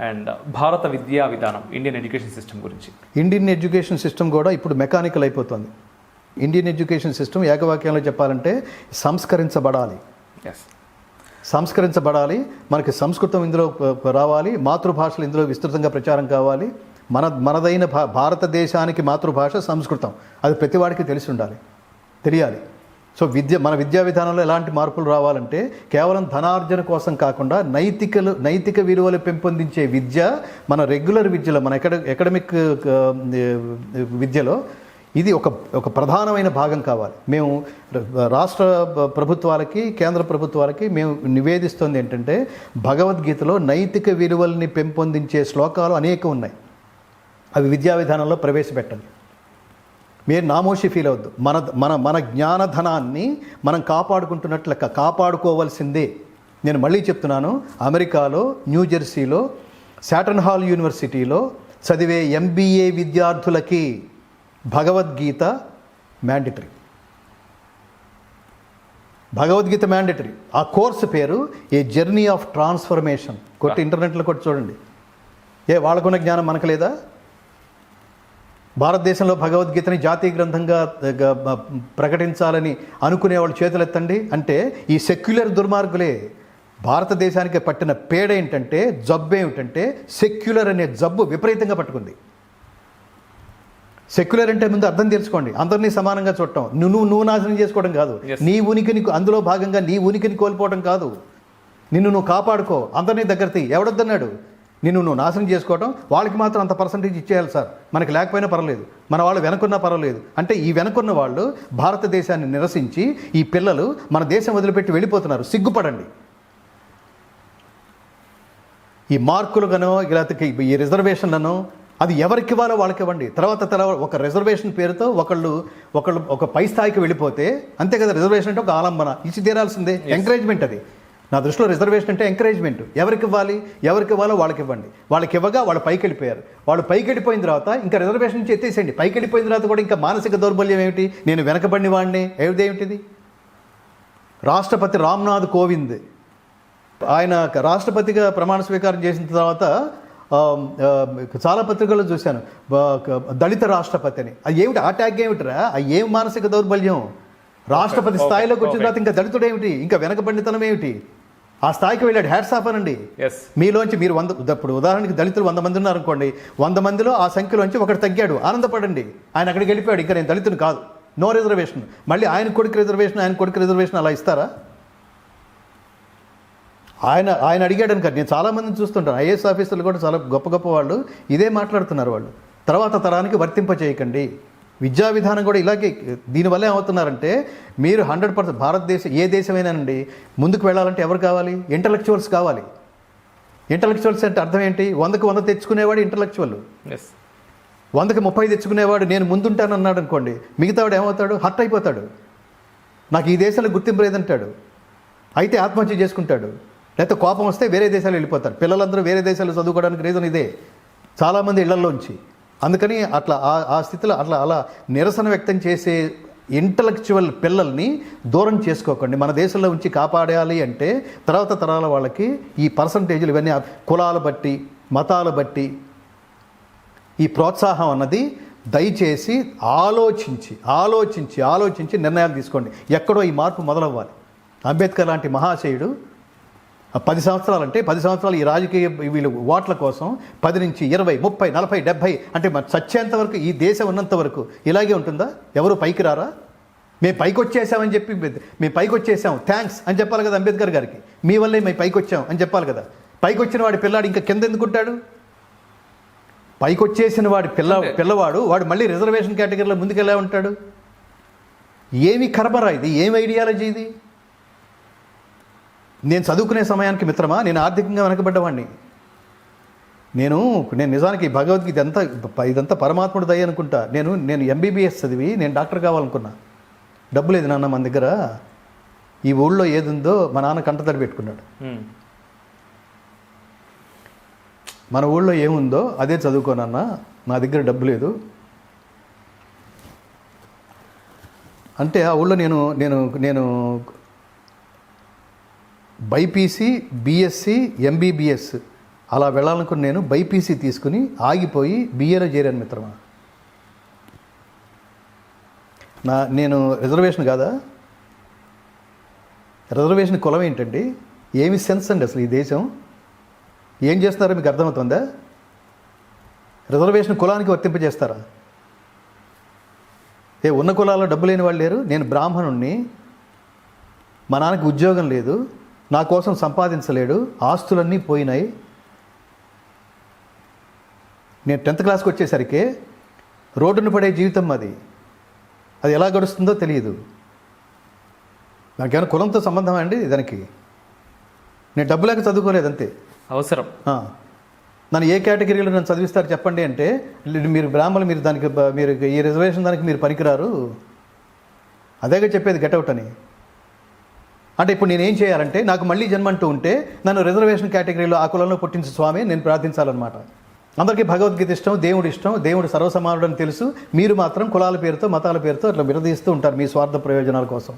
And భారత విద్యా విధానం ఇండియన్ ఎడ్యుకేషన్ సిస్టమ్ గురించి. ఇండియన్ ఎడ్యుకేషన్ సిస్టమ్ కూడా ఇప్పుడు మెకానికల్ అయిపోతుంది. ఇండియన్ ఎడ్యుకేషన్ సిస్టమ్ ఏకవాక్యంలో చెప్పాలంటే సంస్కరించబడాలి. ఎస్ సంస్కరించబడాలి. మనకి సంస్కృతం ఇందులో రావాలి. మాతృభాషలు ఇందులో విస్తృతంగా ప్రచారం కావాలి. మన మనదైన భా భారతదేశానికి మాతృభాష సంస్కృతం. అది ప్రతివాడికి తెలిసి ఉండాలి. తెలియాలి. సో విద్య మన విద్యా విధానంలో ఎలాంటి మార్పులు రావాలంటే కేవలం ధనార్జన కోసం కాకుండా నైతికలు నైతిక విలువలు పెంపొందించే విద్య మన రెగ్యులర్ విద్యలో మన ఎకడ ఎకడమిక్ విద్యలో ఇది ఒక ఒక ప్రధానమైన భాగం కావాలి. మేము రాష్ట్ర ప్రభుత్వాలకి కేంద్ర ప్రభుత్వాలకి మేము నివేదిస్తుంది ఏంటంటే భగవద్గీతలో నైతిక విలువల్ని పెంపొందించే శ్లోకాలు అనేకం ఉన్నాయి. అవి విద్యా విధానంలో ప్రవేశపెట్టండి. మీరు నామోషి ఫీల్ అవద్దు మన మన మన జ్ఞానధనాన్ని మనం కాపాడుకుంటున్నట్లు లెక్క కాపాడుకోవాల్సిందే. నేను మళ్ళీ చెప్తున్నాను అమెరికాలో న్యూజెర్సీలో శాటన్ హాల్ యూనివర్సిటీలో చదివే ఎంబీఏ విద్యార్థులకి భగవద్గీత మ్యాండటరీ. భగవద్గీత మ్యాండటరీ. ఆ కోర్సు పేరు ఏ జర్నీ ఆఫ్ ట్రాన్స్ఫర్మేషన్. కొట్టి ఇంటర్నెట్లో కొట్టి చూడండి. ఏ వాళ్ళకున్న జ్ఞానం మనకు లేదా? భారతదేశంలో భగవద్గీతని జాతీయ గ్రంథంగా ప్రకటించాలని అనుకునే వాళ్ళు చేతులెత్తండి. అంటే ఈ సెక్యులర్ దుర్మార్గులే భారతదేశానికి పట్టిన పేడ ఏంటంటే జబ్బు ఏమిటంటే సెక్యులర్ అనే జబ్బు విపరీతంగా పట్టుకుంది. సెక్యులర్ అంటే ముందు అర్థం తెలుసుకోండి. అందరినీ సమానంగా చూడటం. నువ్వు నువ్వు నాశనం చేసుకోవడం కాదు. నీ ఉనికిని అందులో భాగంగా నీ ఉనికిని కోల్పోవడం కాదు. నిన్ను నువ్వు కాపాడుకో. అందరినీ దగ్గర తీ ఎవడొద్దన్నాడు? నిన్ను నువ్వు నాశనం చేసుకోవడం వాళ్ళకి మాత్రం అంత పర్సంటేజ్ ఇచ్చేయాలి సార్. మనకి లేకపోయినా పర్వాలేదు. మన వాళ్ళు వెనకున్నా పర్వాలేదు. అంటే ఈ వెనకున్న వాళ్ళు భారతదేశాన్ని నిరసించి ఈ పిల్లలు మన దేశం వదిలిపెట్టి వెళ్ళిపోతున్నారు. సిగ్గుపడండి. ఈ మార్కులుగానో లేకపోతే ఈ రిజర్వేషన్లను అది ఎవరికి ఇవ్వాలో వాళ్ళకి ఇవ్వండి. తర్వాత తర్వాత ఒక రిజర్వేషన్ పేరుతో ఒకళ్ళు ఒకళ్ళు ఒక పై స్థాయికి వెళ్ళిపోతే అంతే కదా రిజర్వేషన్ అంటే ఒక ఆలంబన. ఇచ్చి తీరాల్సిందే. ఎంకరేజ్మెంట్ అది. నా దృష్టిలో రిజర్వేషన్ అంటే ఎంకరేజ్మెంట్ ఎవరికి ఇవ్వాలి? ఎవరికి ఇవ్వాలో వాళ్ళకి ఇవ్వండి. వాళ్ళకి ఇవ్వగా వాళ్ళు పైకి వెళ్ళిపోయారు. వాళ్ళు పైకి వెళ్ళిపోయిన తర్వాత ఇంకా రిజర్వేషన్ నుంచి ఎత్తేసేయండి. పైకి వెళ్ళిపోయిన తర్వాత కూడా ఇంకా మానసిక దౌర్బల్యం ఏమిటి? నేను వెనకబడిన వాడిని. ఏమిటేమిటిది రాష్ట్రపతి రామ్నాథ్ కోవింద్. ఆయన రాష్ట్రపతిగా ప్రమాణ స్వీకారం చేసిన తర్వాత చాలా పత్రికల్లో చూశాను. దళిత రాష్ట్రపతి అని. అది ఏమిటి? ఆ ట్యాగ్ ఏమిటిరా? అది ఏం మానసిక దౌర్బల్యం? రాష్ట్రపతి స్థాయిలోకి వచ్చిన. తర్వాత ఇంకా దళితుడు ఏమిటి? ఇంకా వెనకబడితనం ఏమిటి? ఆ స్థాయికి వెళ్ళాడు. హ్యాట్స్ ఆఫ్ అనండి. ఎస్ మీలోంచి మీరు వంద ఇప్పుడు ఉదాహరణకి దళితులు వంద మంది ఉన్నారనుకోండి వంద మందిలో ఆ సంఖ్యలోంచి ఒకటి తగ్గాడు. ఆనందపడండి. ఆయన అక్కడికి వెళ్ళిపోయాడు. ఇంకా నేను దళితుడు కాదు. No reservation. మళ్ళీ ఆయన కొడుకు రిజర్వేషన్ ఆయన కొడుకు రిజర్వేషన్ అలా ఇస్తారా? ఆయన ఆయన అడిగాడని కాదు నేను చాలామందిని చూస్తుంటాను. ఐఏఎస్ ఆఫీసర్లు కూడా చాలా గొప్ప గొప్ప వాళ్ళు. ఇదే మాట్లాడుతున్నారు వాళ్ళు. తర్వాత తరానికి వర్తింప చేయకండి విద్యా విధానం కూడా ఇలాగే దీనివల్ల ఏమవుతున్నారంటే మీరు హండ్రెడ్ పర్సెంట్ భారతదేశం ఏ దేశమైనానండి ముందుకు వెళ్ళాలంటే ఎవరు కావాలి? ఇంటలెక్చువల్స్ కావాలి. ఇంటలెక్చువల్స్ అంటే అర్థం ఏంటి? వందకు వంద తెచ్చుకునేవాడు ఇంటలెక్చువల్ ఎస్ వందకి ముప్పై తెచ్చుకునేవాడు నేను ముందుంటాను అన్నాడు అనుకోండి మిగతావాడు ఏమవుతాడు? హర్ట్ అయిపోతాడు. నాకు ఈ దేశంలో గుర్తింపు లేదంటాడు. అయితే ఆత్మహత్య చేసుకుంటాడు. లేకపోతే కోపం వస్తే వేరే దేశాలు వెళ్ళిపోతారు. పిల్లలందరూ వేరే దేశాలు చదువుకోవడానికి రీజన్ ఇదే. చాలామంది ఇళ్ళలోంచి అందుకని అట్లా ఆ- ఆ స్థితిలో అట్లా అలా నిరసన వ్యక్తం చేసే ఇంటలెక్చువల్ పిల్లల్ని దూరం చేసుకోకండి. మన దేశంలో ఉంచి కాపాడాలి అంటే తర్వాత తరాల వాళ్ళకి ఈ పర్సంటేజీలు ఇవన్నీ కులాలు బట్టి మతాలు బట్టి ఈ ప్రోత్సాహం అన్నది దయచేసి ఆలోచించి ఆలోచించి ఆలోచించి నిర్ణయాలు తీసుకోండి. ఎక్కడో ఈ మార్పు మొదలవ్వాలి. అంబేద్కర్ లాంటి మహాశయుడు పది సంవత్సరాలు అంటే పది సంవత్సరాలు ఈ రాజకీయ వీళ్ళు ఓట్ల కోసం పది నుంచి ఇరవై ముప్పై నలభై డెబ్భై అంటే చచ్చేంత వరకు ఈ దేశం ఉన్నంత వరకు ఇలాగే ఉంటుందా? ఎవరు పైకి రారా? మేము పైకి వచ్చేసామని చెప్పి మేము పైకి వచ్చేసాం థ్యాంక్స్ అని చెప్పాలి కదా అంబేద్కర్ గారికి. మీ వల్లే మేము పైకి వచ్చాం అని చెప్పాలి కదా. పైకి వచ్చిన వాడి పిల్లాడు ఇంకా కింద ఎందుకుంటాడు పైకి వచ్చేసిన వాడి పిల్ల పిల్లవాడు వాడు మళ్ళీ రిజర్వేషన్ కేటగిరీలో ముందుకెళ్ళే ఉంటాడు? ఏమి కర్మరా ఇది? ఏమి ఐడియాలజీ ఇది? నేను చదువుకునే సమయానికి మిత్రమా? నేను ఆర్థికంగా వెనకబడ్డవాడిని నేను నేను నిజానికి భగవద్గీత ఇదంతా ఇదంతా పరమాత్ముడు దయ అనుకుంటా. నేను నేను ఎంబీబీఎస్ చదివి నేను డాక్టర్ కావాలనుకున్నా. డబ్బు లేదు నాన్న మన దగ్గర? ఈ ఊళ్ళో ఏది ఉందో మా నాన్న కంటతడి పెట్టుకున్నాడు. మన ఊళ్ళో ఏముందో అదే చదువుకోనన్నా నా దగ్గర డబ్బు లేదు. అంటే ఆ ఊళ్ళో నేను నేను నేను బైపీసీ బీఎస్సీ ఎంబీబీఎస్. అలా వెళ్ళాలనుకుని నేను బైపీసీ తీసుకుని ఆగిపోయి బీఏలో చేరాను మిత్రమా. నా నేను రిజర్వేషన్ కాదా? రిజర్వేషన్ కులం ఏంటండి? ఏమి సెన్స్ అండి అసలు ఈ దేశం? ఏం చేస్తున్నారో మీకు అర్థమవుతుందా? రిజర్వేషన్ కులానికి వర్తింపజేస్తారా? ఏ ఉన్న కులాల్లో డబ్బు లేని వాళ్ళు లేరు నేను బ్రాహ్మణుణ్ణి. మా నాన్నకి ఉద్యోగం లేదు నా కోసం సంపాదించలేడు ఆస్తులన్నీ పోయినాయి. నేను టెన్త్ క్లాస్కి వచ్చేసరికి రోడ్డున పడే జీవితం అది. అది ఎలా గడుస్తుందో తెలియదు. నాకేమైనా కులంతో సంబంధం అండి దానికి నేను డబ్బు లేక చదువుకోలేదు అంతే. అవసరం. నన్ను ఏ కేటగిరీలో నన్ను చదివిస్తారు చెప్పండి అంటే "లేదు, మీరు బ్రాహ్మణులు మీరు దానికి మీరు ఈ రిజర్వేషన్ దానికి మీరు పనికిరారు. అదేగా చెప్పేది గెటౌట్ అని. అంటే ఇప్పుడు నేను ఏం చేయాలంటే నాకు మళ్ళీ జన్మ అంటూ ఉంటే నన్ను రిజర్వేషన్ కేటగిరీలో ఆ కులంలో పుట్టించిన స్వామి నేను ప్రార్థించాలన్నమాట. అందరికీ భగవద్గీత ఇష్టం దేవుడు ఇష్టం దేవుడు సర్వసమానుడు అని తెలుసు. మీరు మాత్రం కులాల పేరుతో మతాల పేరుతో అట్లా విడదీస్తూ ఉంటారు మీ స్వార్థ ప్రయోజనాల కోసం.